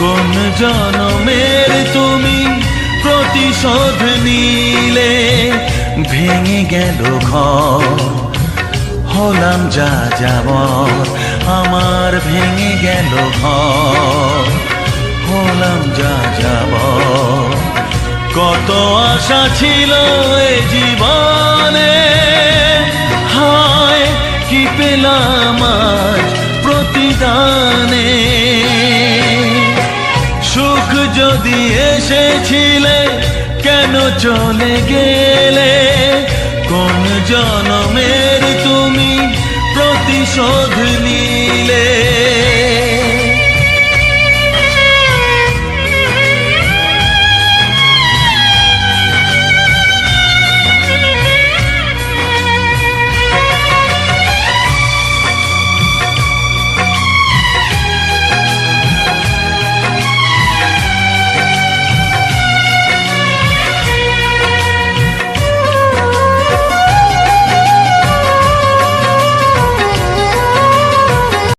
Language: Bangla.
কোন জনমের তুমি প্রতিশোধ নিলে, ভেঙে গেল ঘর। হলাম যা যাব আমার ভেঙে গেল ঘর। হলাম যা যাব কত আশা ছিল এ জীবনে। হায়, কি পেলাম প্রতিদানে যদি এসেছিলে কেন চলে গেলে? কোন জন